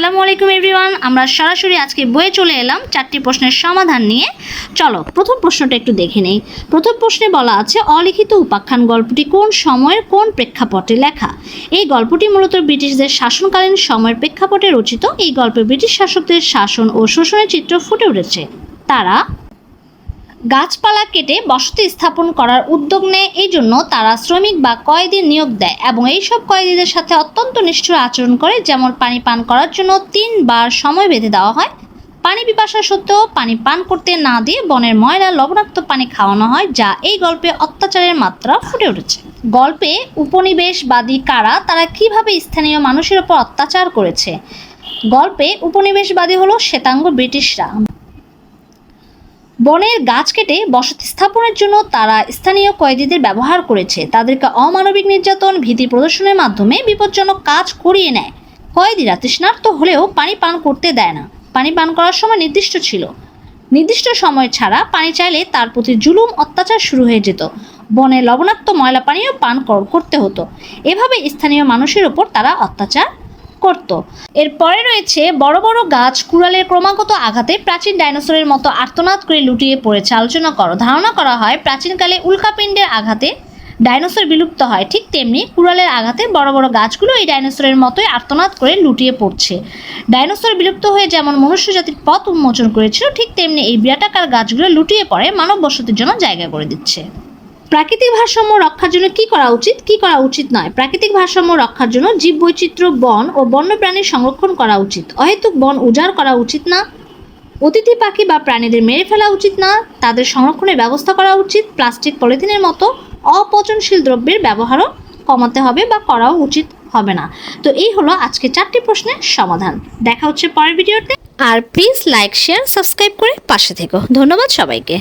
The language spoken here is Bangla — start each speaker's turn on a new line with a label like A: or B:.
A: আসসালামু আলাইকুম এভরিওয়ান, আমরা সরাসরি আজকে বইয়ে চলে এলাম চারটি প্রশ্নের সমাধান নিয়ে। চলো, প্রথম প্রশ্নটা একটু দেখে নেই। প্রথম প্রশ্নে বলা আছে, অলিখিত উপাখ্যান গল্পটি কোন সময়ের কোন প্রেক্ষাপটে লেখা? এই গল্পটি মূলত ব্রিটিশদের শাসনকালীন সময়ের প্রেক্ষাপটে রচিত। এই গল্পে ব্রিটিশ শাসকদের শাসন ও শোষণের চিত্র ফুটে উঠেছে। তারা গাছপালা কেটে বসতি স্থাপন করার উদ্যোগ নেয়, এই জন্য তারা শ্রমিক বা কয়েদির নিয়োগ দেয় এবং এইসব কয়েদিদের সাথে অত্যন্ত নিষ্ঠুর আচরণ করে, যেমন পানি পান করার জন্য তিনবার সময় বেঁধে দেওয়া হয়। পানি পিপাসা সত্ত্বেও পানি পান করতে না দিয়ে বনের ময়লা, লবণাক্ত পানি খাওয়ানো হয়, যা এই গল্পে অত্যাচারের মাত্রা ফুটে উঠেছে। গল্পে উপনিবেশবাদী কারা, তারা কীভাবে স্থানীয় মানুষের উপর অত্যাচার করেছে? গল্পে উপনিবেশবাদী হলো শ্বেতাঙ্গ ব্রিটিশরা। বনের গাছ কেটে বসতি স্থাপনের জন্য তারা স্থানীয় কয়েদিদের ব্যবহার করেছে। তাদেরকে অমানবিক নির্যাতন, ভীতি প্রদর্শনের মাধ্যমে বিপজ্জনক কাজ করিয়ে নেয়। কয়েদিরা তৃষ্ণার্ত হলেও পানি পান করতে দেয় না। পানি পান করার সময় নির্দিষ্ট ছিল। নির্দিষ্ট সময় ছাড়া পানি চাইলে তার প্রতি জুলুম, অত্যাচার শুরু হয়ে যেত। বনে লবণাক্ত ময়লা পানিও পান কর- করতে হতো। এভাবে স্থানীয় মানুষের ওপর তারা অত্যাচার করত। এরপরে রয়েছে বড় বড় গাছ কুড়ালের ক্রমাগত আঘাতে প্রাচীন ডাইনোসরের মতো আর্তনাদ করে লুটিয়ে পড়েছে। আলোচনা করো। ধারণা করা হয় প্রাচীনকালে উল্কাপিণ্ডের আঘাতে ডাইনোসর বিলুপ্ত হয়। ঠিক তেমনি কুড়ালের আঘাতে বড় বড় গাছগুলো এই ডাইনোসরের মতোই আর্তনাদ করে লুটিয়ে পড়ছে। ডাইনোসর বিলুপ্ত হয়ে যেমন মনুষ্য জাতির পথ উন্মোচন করেছিল, ঠিক তেমনি এই বিরাটাকার গাছগুলো লুটিয়ে পড়ে মানব বসতির জন্য জায়গা করে দিচ্ছে। প্রাকৃতিক ভারসাম্য রক্ষার জন্য কি করা উচিত? কি করা উচিত নয়? প্রাকৃতিক ভারসাম্য রক্ষার জন্য জীববৈচিত্র্য বন ও বন্যপ্রাণীর সংরক্ষণ করা উচিত। অহেতুক বন উজাড় করা উচিত না। অতিথি পাখি বা প্রাণীদের মেরে ফেলা উচিত না। তাদের সংরক্ষণের ব্যবস্থা করা উচিত। প্লাস্টিক পলিথিনের মতো অপচনশীল দ্রব্যের ব্যবহারও কমাতে হবে বা করাও উচিত হবে না। তো এই হলো আজকে চারটি প্রশ্নের সমাধান। দেখা হচ্ছে পরের ভিডিওতে। আর প্লিজ লাইক, শেয়ার, সাবস্ক্রাইব করে পাশে থেকো। ধন্যবাদ সবাইকে।